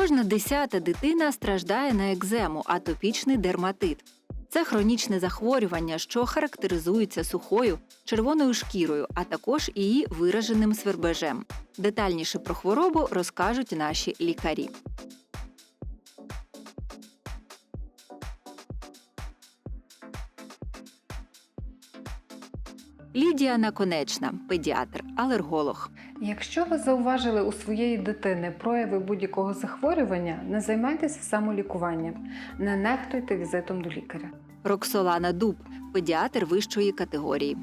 Кожна десята дитина страждає на екзему, атопічний дерматит. Це хронічне захворювання, що характеризується сухою червоною шкірою, а також її вираженим свербежем. Детальніше про хворобу розкажуть наші лікарі. Лідія Наконечна, педіатр, алерголог. Якщо ви зауважили у своєї дитини прояви будь-якого захворювання, не займайтеся самолікуванням, не нехтуйте візитом до лікаря. Роксолана Дуб, педіатр вищої категорії.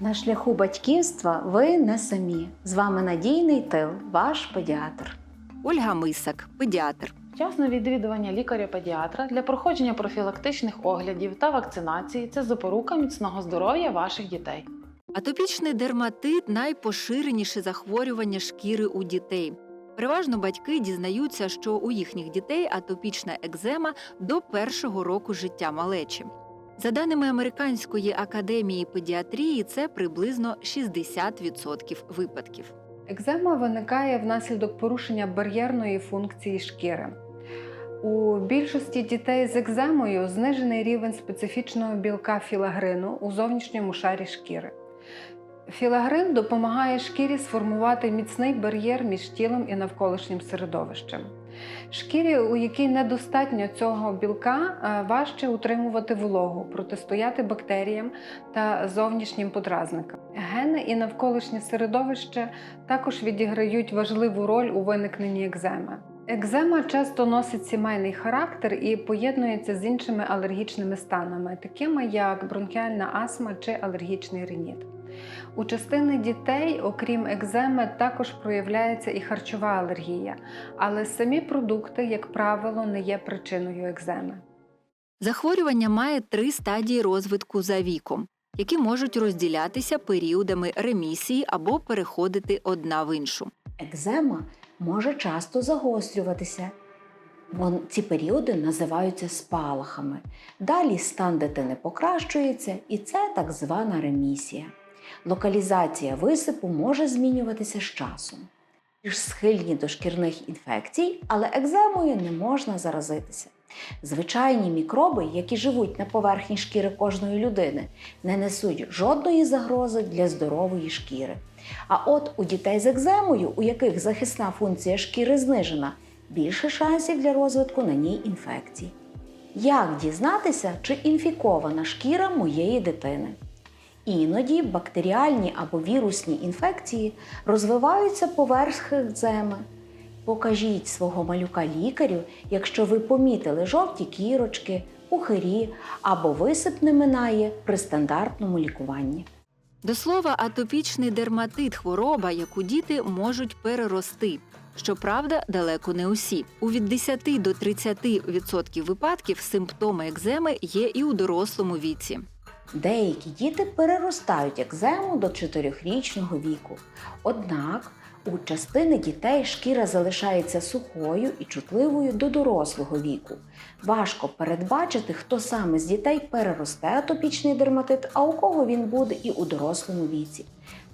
На шляху батьківства ви не самі. З вами надійний тил, ваш педіатр. Ольга Мисак, педіатр. Вчасне відвідування лікаря-педіатра для проходження профілактичних оглядів та вакцинації це запорука міцного здоров'я ваших дітей. Атопічний дерматит найпоширеніше захворювання шкіри у дітей. Переважно батьки дізнаються, що у їхніх дітей атопічна екзема до першого року життя малечі. За даними Американської академії педіатрії, це приблизно 60% випадків. Екзема виникає внаслідок порушення бар'єрної функції шкіри. У більшості дітей з екземою знижений рівень специфічного білка філагрину у зовнішньому шарі шкіри. Філагрин допомагає шкірі сформувати міцний бар'єр між тілом і навколишнім середовищем. Шкірі, у якій недостатньо цього білка, е, важче утримувати вологу, протистояти бактеріям та зовнішнім подразникам. Гени і навколишнє середовище також відіграють важливу роль у виникненні екземи. Екзема часто носить сімейний характер і поєднується з іншими алергічними станами, такими як бронхіальна астма чи алергічний риніт. У частини дітей, окрім екземи, також проявляється і харчова алергія, але самі продукти, як правило, не є причиною екземи. Захворювання має три стадії розвитку за віком, які можуть розділятися періодами ремісії або переходити одна в іншу. Екзема може часто загострюватися. Вон ці періоди називаються спалахами. Далі стан дитини покращується, і це так звана ремісія. Локалізація висипу може змінюватися з часом. Ж схильні до шкірних інфекцій, але екземою не можна заразитися. Звичайні мікроби, які живуть на поверхні шкіри кожної людини, не несуть жодної загрози для здорової шкіри. А от у дітей з екземою, у яких захисна функція шкіри знижена, більше шансів для розвитку на ній інфекцій. Як дізнатися, чи інфікована шкіра моєї дитини? Іноді бактеріальні або вірусні інфекції розвиваються поверх екземи. Покажіть свого малюка лікарю, якщо ви помітили жовті кірочки, пухирі або висип не минає при стандартному лікуванні. До слова, атопічний дерматит хвороба, яку діти можуть перерости. Щоправда, далеко не усі. У від 10 до 30% випадків симптоми екземи є і у дорослому віці. Деякі діти переростають екзему до 4-річного віку. Однак у частини дітей шкіра залишається сухою і чутливою до дорослого віку. Важко передбачити, хто саме з дітей переросте атопічний дерматит, а у кого він буде і у дорослому віці.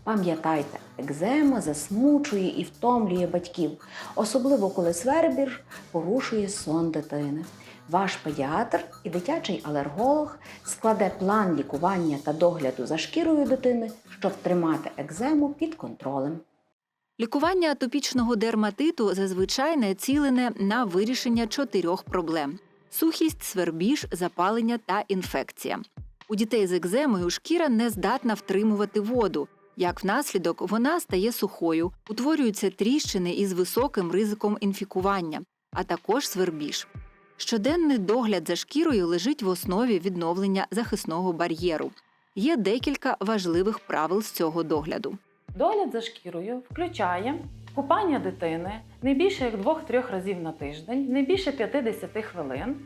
Пам'ятайте, екзема засмучує і втомлює батьків, особливо коли свербір порушує сон дитини. Ваш педіатр і дитячий алерголог складе план лікування та догляду за шкірою дитини, щоб тримати екзему під контролем. Лікування атопічного дерматиту зазвичай націлене на вирішення чотирьох проблем: сухість, свербіж, запалення та інфекція. У дітей з екземою шкіра не здатна втримувати воду. Як внаслідок, вона стає сухою, утворюються тріщини із високим ризиком інфікування, а також свербіж. Щоденний догляд за шкірою лежить в основі відновлення захисного бар'єру. Є декілька важливих правил з цього догляду. Догляд за шкірою включає купання дитини не більше як 2-3 разів на тиждень, не більше 50 хвилин.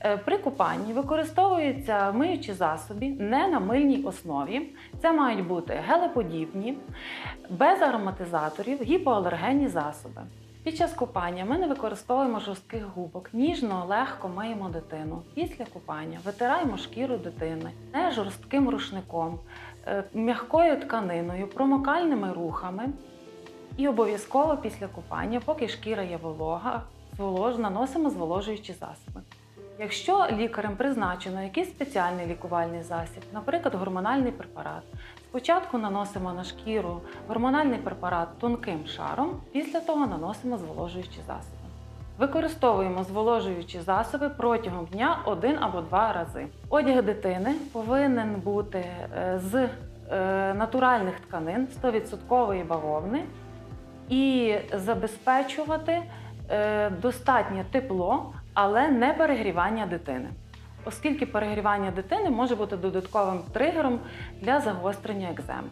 Е, При купанні використовуються миючі засоби не на мильній основі. Це мають бути гелеподібні, без ароматизаторів, гіпоалергенні засоби. Під час купання ми не використовуємо жорстких губок, ніжно, легко миємо дитину. Після купання витираємо шкіру дитини не жорстким рушником, е, м'якою тканиною, промокальними рухами. І обов'язково після купання, поки шкіра є волога, зволож... наносимо зволожуючі засоби. Якщо лікарем призначено якийсь спеціальний лікувальний засіб, наприклад, гормональний препарат, спочатку наносимо на шкіру гормональний препарат тонким шаром, після того наносимо зволожуючі засоби. Використовуємо зволожуючі засоби протягом дня один або два рази. Одяг дитини повинен бути е, з е, натуральних тканин 100% бавовни і забезпечувати е, достатнє тепло, але не перегрівання дитини. Оскільки перегрівання дитини може бути додатковим тригером для загострення екземи.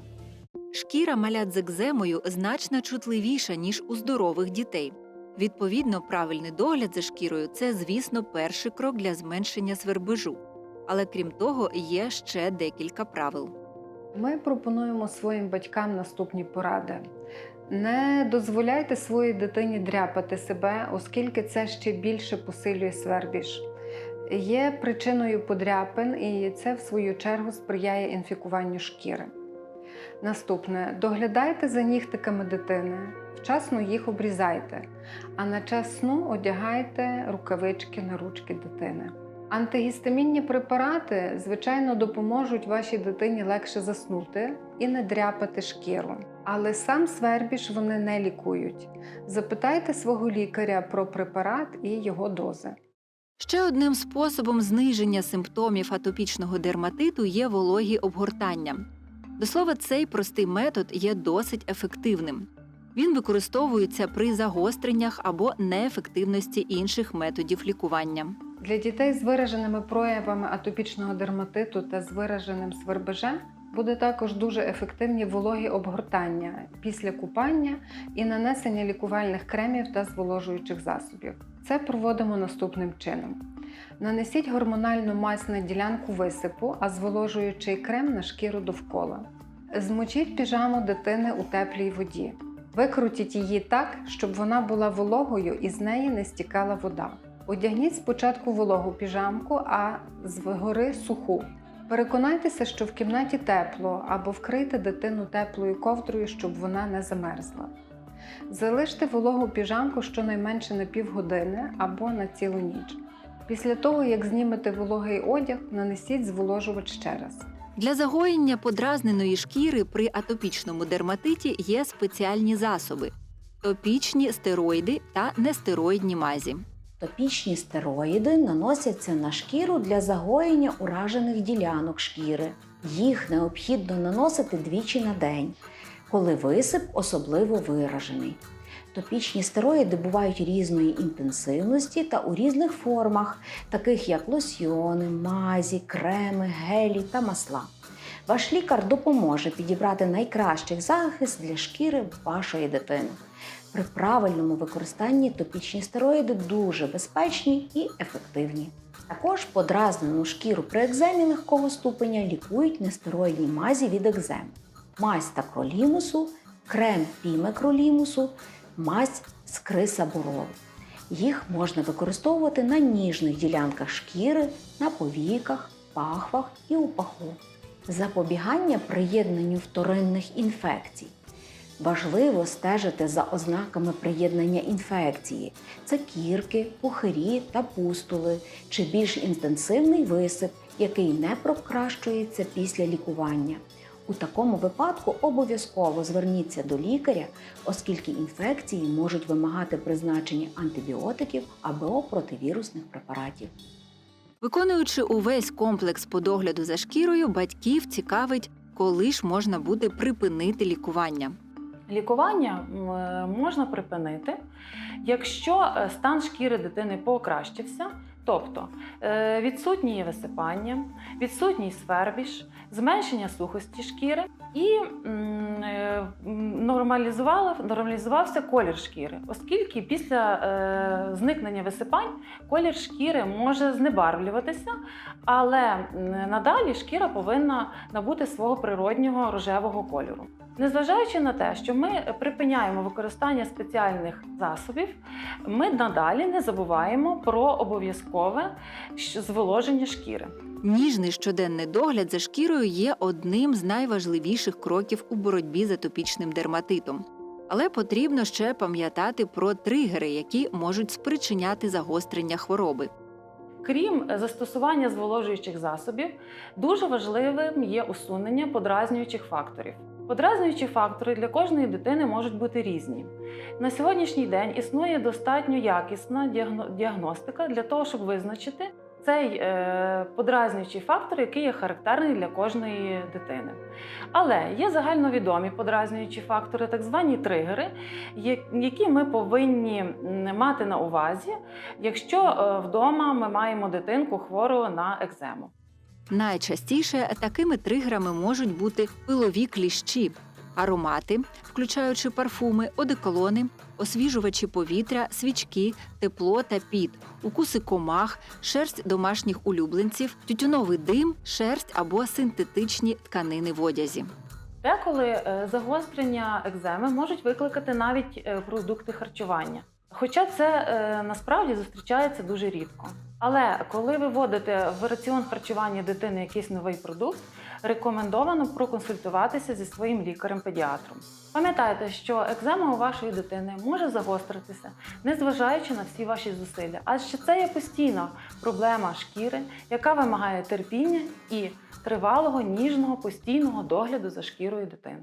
Шкіра малят з екземою значно чутливіша, ніж у здорових дітей. Відповідно, правильний догляд за шкірою це, звісно, перший крок для зменшення свербежу. Але крім того, є ще декілька правил. Ми пропонуємо своїм батькам наступні поради. Не дозволяйте своїй дитині дряпати себе, оскільки це ще більше посилює свербіж. Є причиною подряпин, і це, в свою чергу, сприяє інфікуванню шкіри. Наступне доглядайте за нігтиками дитини, вчасно їх обрізайте, а на час сну одягайте рукавички на ручки дитини. Антигістамінні препарати, звичайно, допоможуть вашій дитині легше заснути і не дряпати шкіру. Але сам свербіж вони не лікують. Запитайте свого лікаря про препарат і його дози. Ще одним способом зниження симптомів атопічного дерматиту є вологі обгортання. До слова, цей простий метод є досить ефективним. Він використовується при загостреннях або неефективності інших методів лікування. Для дітей з вираженими проявами атопічного дерматиту та з вираженим свербежем буде також дуже ефективні вологі обгортання після купання і нанесення лікувальних кремів та зволожуючих засобів. Це проводимо наступним чином: нанесіть гормональну мазь на ділянку висипу, а зволожуючий крем на шкіру довкола. Змочіть піжаму дитини у теплій воді. Викрутіть її так, щоб вона була вологою і з неї не стікала вода. Одягніть спочатку вологу піжамку, а згори суху. Переконайтеся, що в кімнаті тепло, або вкрийте дитину теплою ковдрою, щоб вона не замерзла. Залиште вологу піжамку щонайменше на півгодини або на цілу ніч. Після того, як знімете вологий одяг, нанесіть зволожувач ще раз. Для загоєння подразненої шкіри при атопічному дерматиті є спеціальні засоби: топічні стероїди та нестероїдні мазі. Топічні стероїди наносяться на шкіру для загоєння уражених ділянок шкіри. Їх необхідно наносити двічі на день, коли висип особливо виражений. Топічні стероїди бувають різної інтенсивності та у різних формах, таких як лосьйони, мазі, креми, гелі та масла. Ваш лікар допоможе підібрати найкращий захист для шкіри вашої дитини. При правильному використанні топічні стероїди дуже безпечні і ефективні. Також подразнену шкіру при екземі легкого ступеня лікують нестероїдні мазі від екзем. Мазь такролімусу, крем пімекролімусу, мазь з крисабуролу. Їх можна використовувати на ніжних ділянках шкіри, на повіках, пахвах і у паху. Запобігання приєднанню вторинних інфекцій. Важливо стежити за ознаками приєднання інфекції: це кірки, пухирі та пустули, чи більш інтенсивний висип, який не прокращується після лікування. У такому випадку обов'язково зверніться до лікаря, оскільки інфекції можуть вимагати призначення антибіотиків або противірусних препаратів. Виконуючи увесь комплекс по догляду за шкірою, батьків цікавить, коли ж можна буде припинити лікування. Лікування е, можна припинити, якщо е, стан шкіри дитини покращився, тобто е, відсутні є висипання, відсутній свербіж, зменшення сухості шкіри і е, нормалізувався колір шкіри, оскільки після е, зникнення висипань колір шкіри може знебарвлюватися, але надалі шкіра повинна набути свого природнього рожевого кольору. Незважаючи на те, що ми припиняємо використання спеціальних засобів, ми надалі не забуваємо про обов'язкове зволоження шкіри. Ніжний щоденний догляд за шкірою є одним з найважливіших кроків у боротьбі з атопічним дерматитом. Але потрібно ще пам'ятати про тригери, які можуть спричиняти загострення хвороби. Крім застосування зволожуючих засобів, дуже важливим є усунення подразнюючих факторів. Подразнюючі фактори для кожної дитини можуть бути різні. На сьогоднішній день існує достатньо якісна діагностика для того, щоб визначити цей е, подразнюючий фактор, який є характерний для кожної дитини. Але є загальновідомі подразнюючі фактори, так звані тригери, які ми повинні мати на увазі, якщо е, вдома ми маємо дитинку хвору на екзему. Найчастіше такими тригерами можуть бути пилові кліщі, аромати, включаючи парфуми, одеколони, освіжувачі повітря, свічки, тепло та піт, укуси комах, шерсть домашніх улюбленців, тютюновий дим, шерсть або синтетичні тканини в одязі. Деколи е, загострення екземи можуть викликати навіть е, продукти харчування. Хоча це е, насправді зустрічається дуже рідко. Але коли ви вводите в раціон харчування дитини якийсь новий продукт, рекомендовано проконсультуватися зі своїм лікарем-педіатром. Пам'ятайте, що екзема у вашої дитини може загостритися, незважаючи на всі ваші зусилля, адже це є постійна проблема шкіри, яка вимагає терпіння і тривалого, ніжного, постійного догляду за шкірою дитини.